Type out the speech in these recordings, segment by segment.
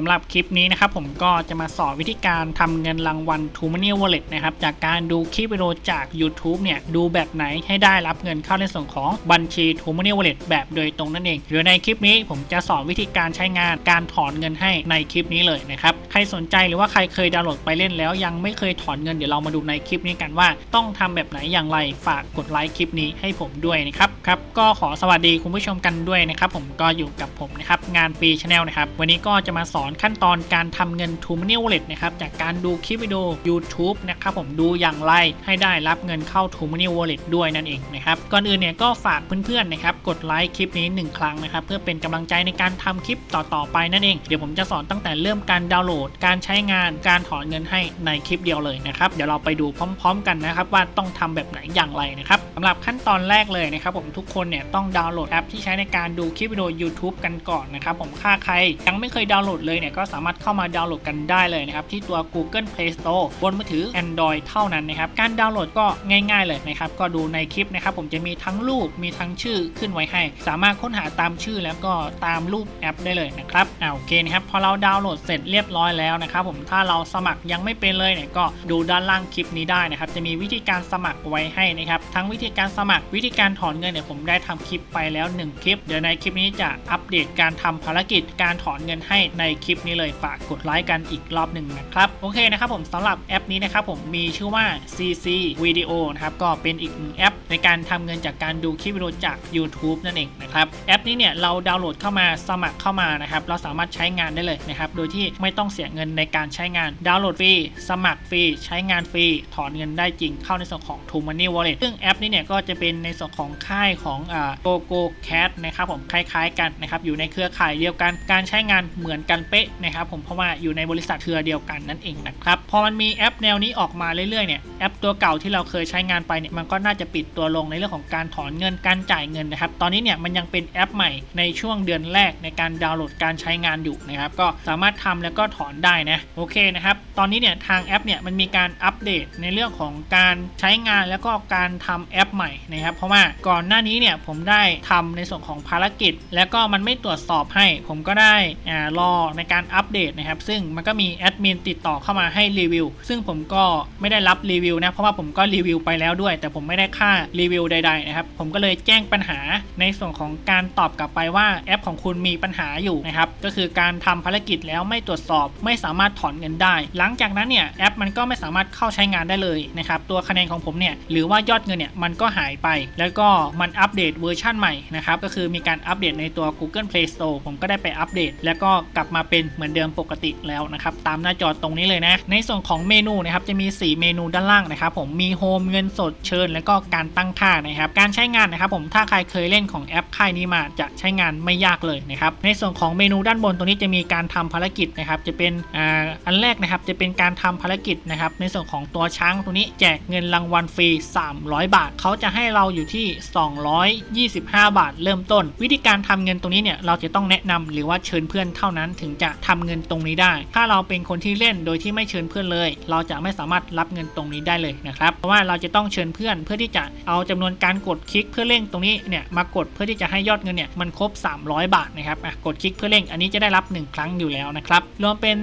สำหรับคลิปนี้นะครับผมก็จะมาสอนวิธีการทำเงินรางวัล t ูม Money Wallet นะครับจากการดูคลิปวิดีโอจาก YouTube เนี่ยดูแบบไหนให้ได้รับเงินเข้าในส่วนของบัญชี t ูม Money Wallet แบบโดยตรงนั่นเองเดี๋ยวในคลิปนี้ผมจะสอนวิธีการใช้งานการถอนเงินให้ในคลิปนี้เลยนะครับใครสนใจหรือว่าใครเคยดาวน์โหลดไปเล่นแล้ว ยังไม่เคยถอนเงินเดี๋ยวเรามาดูในคลิปนี้กันว่า ต้องทำแบบไหนอย่างไรฝากกดไลค์คลิปนี้ให้ผมด้วยนะครับครับก็ขอสวัสดีคุณผู้ชมกันด้วยนะครับผมก็อยู่กับผมนะครับงานฟรีชาแนลนะครับวันนี้ก็จะมาสอนขั้นตอนการทำเงิน t ูม Money Wallet นะครับจากการดูคลิปวิดีโอ YouTube นะครับผมดูอย่างไรให้ได้รับเงินเข้า t ูม Money Wallet ด้วยนั่นเองนะครับก่อนอื่นเนี่ยก็ฝากเพื่อนๆนะครับกดไลค์คลิปนี้ 1 ครั้งนะครับเพื่อเป็นกำลังใจในการทำคลิปต่อๆไปนั่นเองเดี๋ยวผมจะสอนตั้งแต่เริ่มการดาวน์โหลด การใช้งานการถอนเงินให้ในคลิปเดียวเลยนะครับเดี๋ยวเราไปดูพร้อม ๆ กันนะครับว่าต้องทำแบบไหนอย่างไรนะครับำหรับขั้นตอนแรกเลยนะครับผมทุกคนเนี่ยต้องดาวน์โหลดแอปที่ใช้ในการดูคลิปวิดีโอ YouTube กันก่อนนะครับผมค่าใครยังไม่เคยดาวน์โหลดเลยเนี่ยก็สามารถเข้ามาดาวน์โหลดกันได้เลยนะครับที่ตัว Google Play Store บนมือถือ Android เท่านั้นนะครับการดาวน์โหลดก็ง่าย ๆ เลยนะครับก็ดูในคลิปนะครับผมจะมีทั้งรูปมีทั้งชื่อขึ้นไว้ให้ สามารถค้นหาตามชื่อแล้วก็ตามรูปแอปได้เลยนะครับอ่าโอเคนะครับพอเราดาวน์โหลดเสร็จเรียบร้อยแล้วนะครับผมถ้าเราสมัครยังไม่เป็นเลยเนี่ยก็ดูด้านล่างคลิปนี้ได้นะครับจะมีวิธีการสมัครไว้ให้นะครับทั้งวิธีการสมัครวิธีการถอนเงินเนี่ยผมได้ทำคลิปไปแล้ว 1 คลิป เดี๋ยวในคลิปนี้จะอัปเดตการทำภารกิจการถอนเงินให้ในคลิปนี้เลยฝากกดไลค์กันอีกรอบหนึ่งนะครับโอเคนะครับผมสำหรับแอปนี้นะครับผมมีชื่อว่า CC Video นะครับก็เป็นอีกหนึ่งแอป ในการทำเงินจากการดูคลิปวิดีโอจาก YouTube นั่นเองนะครับแอปนี้เนี่ยเราดาวน์โหลดเข้ามาสมัครเข้ามานะครับเราสามารถใช้งานได้เลยนะครับโดยที่ไม่ต้องเสียเงินในการใช้งานดาวน์โหลดฟรีสมัครฟรีใช้งานฟรีถอนเงินได้จริงเข้าในส่วนของ t ู Money Wallet ซึ่งแอปนี้เนี่ยก็จะเป็นในส่วนของค่ายของอ่า GoGo Cat นะครับผมคล้ายๆกันนะครับอยู่ในเครือข่ายเดียวกันการใช้งานเหมือนกันเป๊ะนะครับผมเพราะว่าอยู่ในบริษัทเครือเดียวกันนั่นเองนะครับพอมันมีแอปแนวนี้ออกมาเรื่อยๆเนี่ยแอปตัวเก่าที่เราเคยใช้งานไปเนี่ยมันก็น่าจะปิดตัวลงในเรื่องของการถอนเงินการจ่ายเงินนะครับตอนนี้เนี่ยมันยังเป็นแอปใหม่ในช่วงเดือนแรกในการดาวน์โหลดการใช้งานอยู่นะครับก็สามารถทำแล้วก็ถอนได้นะโอเคนะครับตอนนี้เนี่ยทางแอปเนี่ยมันมีการอัปเดตในเรื่องของการใช้งานแล้วก็การทำแอปใหม่นะครับ เพราะว่าก่อนหน้านี้เนี่ยผมได้ทำในส่วนของภารกิจ แล้วก็มันไม่ตรวจสอบให้ ผมก็ได้อ่ารอในการอัปเดตนะครับ ซึ่งมันก็มีแอดมินติดต่อเข้ามาให้รีวิว ซึ่งผมก็ไม่ได้รับรีวิวนะ เพราะว่าผมก็รีวิวไปแล้วด้วย แต่ผมไม่ได้ค่ารีวิวใดๆนะครับ ผมก็เลยแจ้งปัญหาในส่วนของการตอบกลับไปว่าแอปของคุณมีปัญหาอยู่นะครับ ก็คือการทำภารกิจแล้วไม่ตรวจสอบ ไม่สามารถถอนเงินได้ หลังจากนั้นเนี่ยแอปมันก็ไม่สามารถเข้าใช้งานได้เลยนะครับ ตัวคะแนนของผมเนี่ยหรือว่ายอดเงินเนี่ยมันันก็หายไป แล้วก็มันอัปเดตเวอร์ชันใหม่นะครับก็คือมีการอัปเดตในตัว Google Play Store ผมก็ได้ไปอัปเดต แล้วก็กลับมาเป็นเหมือนเดิมปกติแล้วนะครับตามหน้าจอตรงนี้เลยนะ ในส่วนของเมนูนะครับจะมี 4 เมนูด้านล่างนะครับผมมีโฮมเงินสดเชิญ แล้วก็การตั้งค่านะครับการใช้งานนะครับผมถ้าใครเคยเล่นของแอปค่ายนี้มาจะใช้งานไม่ยากเลยนะครับในส่วนของเมนูด้านบนตรงนี้จะมีการทำภารกิจนะครับจะเป็นอ่าอันแรกนะครับจะเป็นการทำภารกิจนะครับในส่วนของตัวช้างตรงนี้แจกเงินรางวัลฟรี 300 บาทเขาจะให้เราอยู่ที่ 225 บาท เริ่มต้น วิธีการทำเงินตรงนี้เนี่ยเราจะต้องแนะนำหรือว่าเชิญเพื่อนเท่านั้นถึงจะทำเงินตรงนี้ได้ ถ้าเราเป็นคนที่เล่นโดยที่ไม่เชิญเพื่อนเลย เราจะไม่สามารถรับเงินตรงนี้ได้เลยนะครับเพราะว่าเราจะต้องเชิญเพื่อนเพื่อที่จะเอาจำนวนการกดคลิกเพื่อเร่งตรงนี้เนี่ยมากดเพื่อที่จะให้ยอดเงินเนี่ยมันครบ 300 บาทนะครับกดคลิกเพื่อเร่งอันนี้จะได้รับ 1 ครั้งอยู่แล้วนะครับรวมเป็น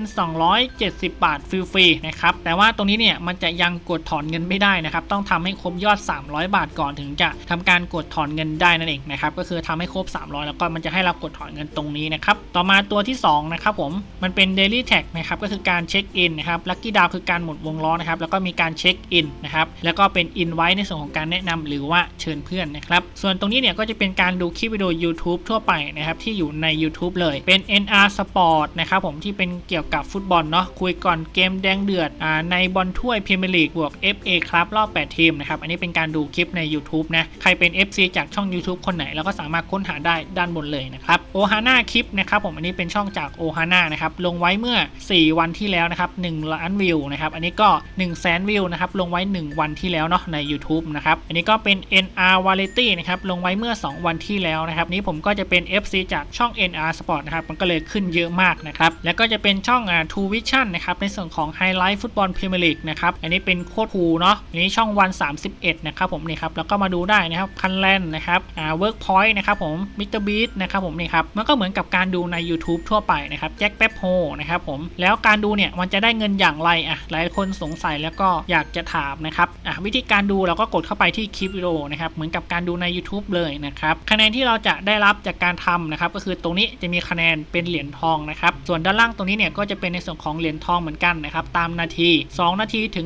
270 บาทฟรีๆนะครับแต่ว่าตรงนี้เนี่ยมันจะยังกดถอนเงินไม่ได้นะครับต้องทำให้ครบยอด 300บาทก่อนถึงจะทำการกดถอนเงินได้นั่นเองนะครับก็คือทำให้ครบ 300 แล้วก็มันจะให้เรากดถอนเงินตรงนี้นะครับต่อมาตัวที่2นะครับผมมันเป็น daily tag นะครับก็คือการเช็คอินนะครับลัคกี้ดาวคือการหมุนวงล้อนะครับแล้วก็มีการเช็คอินนะครับแล้วก็เป็นอินไว้ในส่วนของการแนะนำหรือว่าเชิญเพื่อนนะครับส่วนตรงนี้เนี่ยก็จะเป็นการดูคลิปวิดีโอ YouTube ทั่วไปนะครับที่อยู่ใน YouTube เลยเป็น NR Sport นะครับผมที่เป็นเกี่ยวกับฟุตบอลเนาะคุยก่อนเกมแดงเดือดอในบอลถ้วยพรีเมียร์ลีกบวก FA ครับรอบ 8 ทีมนะครับอันนี้เป็นการดูคลิปใน YouTube นะ ใครเป็น FC จากช่อง YouTube คนไหนแล้วก็สามารถค้นหาได้ด้านบนเลยนะครับโอฮาน่าคลิปนะครับผมอันนี้เป็นช่องจากโอฮาน่านะครับลงไว้เมื่อ 4 วันที่แล้วนะครับ1ล้านวิวนะครับอันนี้ก็1 0 0 0 0แสนวิวนะครับลงไว้ 1 วันที่แล้วเนาะใน YouTube นะครับอันนี้ก็เป็น NR Variety นะครับลงไว้เมื่อ 2 วันที่แล้วนะครับนี้ผมก็จะเป็น FC จากช่อง NR Sport นะครับมันก็เลยขึ้นเยอะมากนะครับแล้วก็จะเป็นช่องอ่า True Vision นะครับในส่วนของ Highlight Football Premier League นะครับอันนี้เป็นโคตรคูเนาะอันนี้ช่องวัน 31นะครับผมนี่ครับแล้วก็มาดูได้นะครับคันแลนนะครับอ่าเวิร์กพอยต์นะครับผมมิสเตอร์บีนะครับผมนี่ครับมันก็เหมือนกับการดูใน YouTube ทั่วไปนะครับแจ็คแป๊บโฮนะครับผมแล้วการดูเนี่ยมันจะได้เงินอย่างไรอะหลายคนสงสัยแล้วก็อยากจะถามนะครับอะวิธีการดูเราก็กดเข้าไปที่คลิปวิดีโอนะครับเหมือนกับการดูใน YouTube เลยนะครับคะแนนที่เราจะได้รับจากการทำนะครับก็คือตรงนี้จะมีคะแนนเป็นเหรียญทองนะครับส่วนด้านล่างตรงนี้เนี่ยก็จะเป็นในส่วนของเหรียญทองเหมือนกันนะครับตามนาที 2 นาทีถึง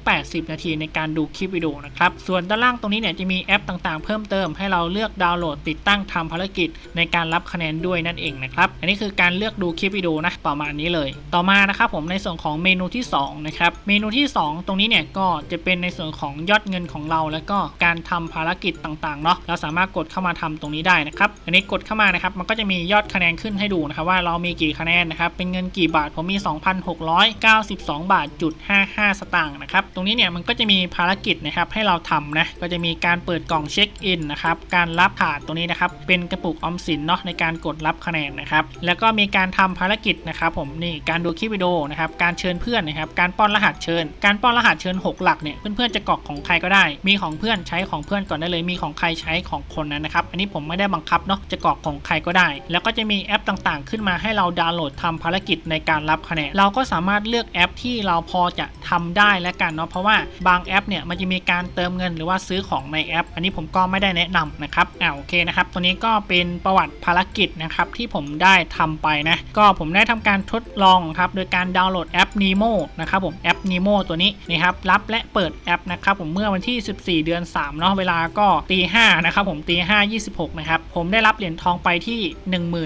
180 นาทีในการดูคลิปวิดีโอนะครับส่วนด้านล่างตรงนี้เนี่ยจะมีแอปต่างๆ เพิ่มเติมให้เราเลือกดาวน์โหลดติดตั้งทำภารกิจในการรับคะแนนด้วยนั่นเองนะครับอันนี้คือการเลือกดูคลิปวิดีโอนะประมาณนี้เลย ต่อมานะครับผมในส่วนของเมนูที่2นะครับเมนูที่ 2 ตรงนี้เนี่ยก็จะเป็นในส่วนของยอดเงินของเรา แล้วก็การทำภารกิจต่างๆเนาะเราสามารถกดเข้ามาทำตรงนี้ได้นะครับอันนี้กดเข้ามานะครับมันก็จะมียอดคะแนนขึ้นให้ดูนะครับว่าเรามีกี่คะแนนนะครับเป็นเงินกี่บาทผมมี 2,692 บาทจุด55 สตางค์นะครับตรงนี้เนี่ยมันก็จะมีภารกิจนะครับให้เราทำนะก็จะมีการเปิดกล่องเช็คอินนะครับการรับถาดตรงนี้นะครับเป็นกระปุกออมสินเนาะในการกดรับคะแนนนะครับแล้วก็มีการทำภารกิจนะครับผมนี่การดูคลิปวิดีโอนะครับการเชิญเพื่อนนะครับการป้อนรหัสเชิญ การป้อนรหัสเชิญ 6 หลักเนี่ยเพื่อนๆจะกรอกของใครก็ได้ มีของเพื่อนใช้ของเพื่อนก่อนได้เลยมีของใครใช้ของคนนั้นนะครับอันนี้ผมไม่ได้บังคับเนาะจะกรอกของใครก็ได้ แล้วก็จะมีแอปต่างๆ ขึ้นมาให้เราดาวน์โหลดทำภารกิจในการรับคะแนนเราก็สามารถเลือกแอปที่เราพอจะทำได้แล้วกันเนาะเพราะว่าบางแอปเนี่ยมันจะมีการเติมเงินหรือว่าซื้อของในแอป อันนี้ผมก็ไม่ได้แนะนำนะครับอ่าโอเคนะครับ ตัวนี้ก็เป็นประวัติภารกิจนะครับที่ผมได้ทำไปนะ ก็ผมได้ทำการทดลองครับโดยการดาวน์โหลดแอป Nemo นะครับผมแอป Nemo ตัวนี้นะครับรับและเปิดแอปนะครับผมเมื่อวันที่ 14 เดือน 3 เนาะเวลาก็ตี5นะครับผมตี5 26นะครับผมได้รับเหรียญทองไปที่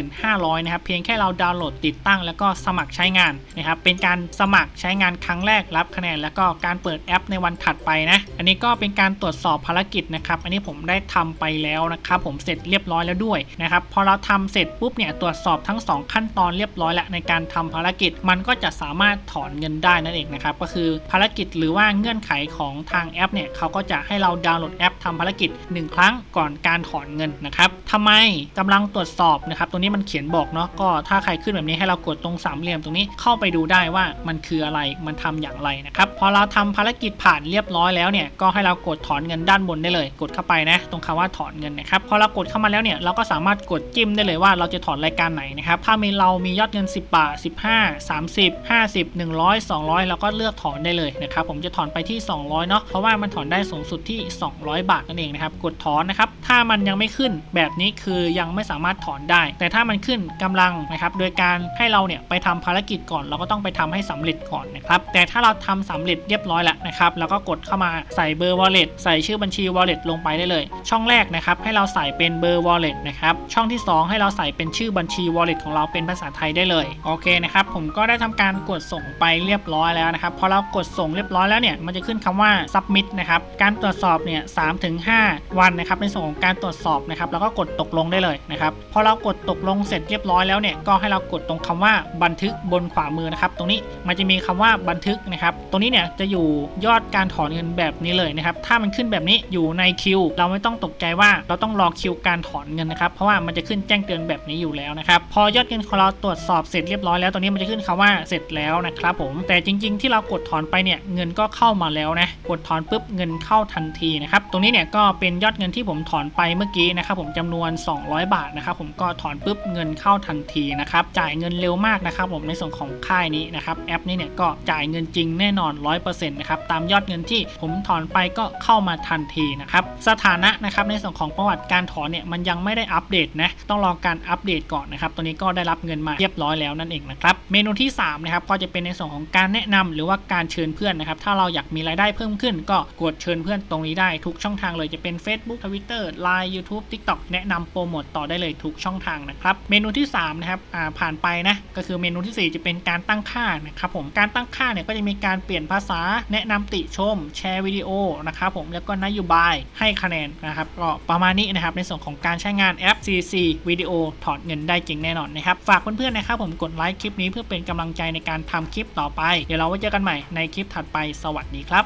1500นะครับเพียงแค่เราดาวน์โหลดติดตั้ง แล้วก็สมัครใช้งานนะครับเป็นการสมัครใช้งานครั้งแรกรับคะแนน แล้วก็การเปิดแอปในวันถัดไปนะ อันนี้ก็เป็นการตรวจสอบภารกิจนะครับ อันนี้ผมได้ทำไปแล้วนะครับ ผมเสร็จเรียบร้อยแล้วด้วยนะครับ พอเราทำเสร็จปุ๊บเนี่ยตรวจสอบทั้ง 2 ขั้นตอนเรียบร้อยแล้วในการทำภารกิจ มันก็จะสามารถถอนเงินได้นั่นเองนะครับ ก็คือภารกิจหรือว่าเงื่อนไขของทางแอปเนี่ยเขาก็จะให้เราดาวน์โหลดแอปทำภารกิจ 1 ครั้งก่อนการถอนเงินนะครับทำไมกำลังตรวจสอบนะครับตรงนี้มันเขียนบอกเนาะ ก็ถ้าใครขึ้นแบบนี้ให้เรากดตรงสามเหลี่ยมตรงนี้เข้าไปดูได้ว่ามันคืออะไร มันทำอย่างไรนะครับ พอเราทำภารกิจผ่านเรียบร้อยแล้วเนี่ย ก็ให้เรากดถอนเงินด้านบนได้เลย กดเข้าไปนะ ตรงคำว่าถอนเงินนะครับพอเรากดเข้ามาแล้วเนี่ยเราก็สามารถกดจิ้มได้เลยว่าเราจะถอนรายการไหนนะครับถ้ามีเรามียอดเงิน 10 บาท 15 30 50 100 200 เราก็เลือกถอนได้เลยนะครับผมจะถอนไปที่ 200เนาะเพราะว่ามันถอนได้สูงสุดที่ 200 บาทนั่นเองนะครับกดถอนนะครับถ้ามันยังไม่ขึ้นแบบนี้คือยังไม่สามารถถอนได้ แต่ถ้ามันขึ้นกำลังนะครับโดยการให้เราเนี่ยไปทำภารกิจก่อน เราก็ต้องไปทำให้สำเร็จก่อนนะครับแต่ถ้าเราทำสำเร็จเรียบร้อยแล้วนะครับเราก็กดเข้ามาใส่เบอร์ wallet ใส่ส่ชื่อบัญชี wallet ลงไปได้เลย ช่องแรกนะครับให้เราใส่เป็นเบอร์ wallet นะครับช่องที่ 2 ให้เราใส่เป็นชื่อบัญชี wallet ของเราเป็นภาษาไทยได้เลยโอเคนะครับผมก็ได้ทำการกดส่งไปเรียบร้อยแล้วนะครับพอเรากดส่งเรียบร้อยแล้วเนี่ยมันจะขึ้นคำว่า submit นะครับการตรวจสอบเนี่ยสามถึงห้าวันนะครับในส่วนของการตรวจสอบนะครับแล้วก็กดตกลงได้เลยนะครับพอเรากดตกลงเสร็จเรียบร้อยแล้วเนี่ยก็ให้เรากดตรงคำว่าบันทึกบนขวามือนะครับตรงนี้มันจะมีคำว่าบันทึกนะครับตรงนี้เนี่ยจะอยู่ยอดการถอนเงินแบบนี้เลยนะครับถ้ามันขึ้นแบบนี้อยู่ในคิว เราไม่ต้องตกใจว่าเราต้องรอคิวการถอนเงินนะครับ เพราะว่ามันจะขึ้นแจ้งเตือนแบบนี้อยู่แล้วนะครับ พอยอดเงินของเราตรวจสอบเสร็จเรียบร้อยแล้วตรงนี้มันจะขึ้นคำว่าเสร็จแล้วนะครับผม แต่จริง ๆ ที่เรากดถอนไปเนี่ยเงินก็เข้ามาแล้วนะ กดถอนปุ๊บเงินเข้าทันทีนะครับ ตรงนี้เนี่ยก็เป็นยอดเงินที่ผมถอนไปเมื่อกี้นะครับผมจำนวน 200 บาทนะครับผมก็ถอนปุ๊บเงินเข้าทันทีนะครับจ่ายเงินเร็วมากนะครับผมในส่วนของค่ายนี้นะครับแอปนี้เนี่ยก็จ่ายเงินจริงแน่นอน 100%นะครับตามยอดเงินที่ผมถอนไปก็เข้ามาทันทีนะครับสถานะนะครับในส่วนของประวัติการถอนเนี่ยมันยังไม่ได้อัปเดตนะต้องรอการอัปเดตก่อนนะครับตัวนี้ก็ได้รับเงินมาเรียบร้อยแล้วนั่นเองนะครับเมนูที่3นะครับก็จะเป็นในส่วนของการแนะนำหรือว่าการเชิญเพื่อนนะครับถ้าเราอยากมีรายได้เพิ่มขึ้น ก็กดเชิญเพื่อนตรงนี้ได้ทุกช่องทางเลยจะเป็น Facebook Twitter Line YouTube TikTok แนะนำโปรโมตต่อได้เลยทุกช่องทางนะครับเมนูที่3นะครับอ่าผ่านไปนะก็คือเมนูทีสี่ 4 จะเป็นการตั้งค่านะครับผมการตั้งค่าเนี่ยก็จะมีการเปลี่ยนภาษาแนะนำติชม แชร์วิดีโอนะครับผมแล้วก็นโยบายให้คะแนนนะครับก็ประมาณนี้นะครับในส่วนของการใช้งานแอป CC วิดีโอถอดเงินได้จริงแน่นอนนะครับฝากเพื่อนๆนะครับผมกดไลค์คลิปนี้เพื่อเป็นกำลังใจในการทำคลิปต่อไป เดี๋ยวเราไว้เจอกันใหม่ในคลิปถัดไปสวัสดีครับ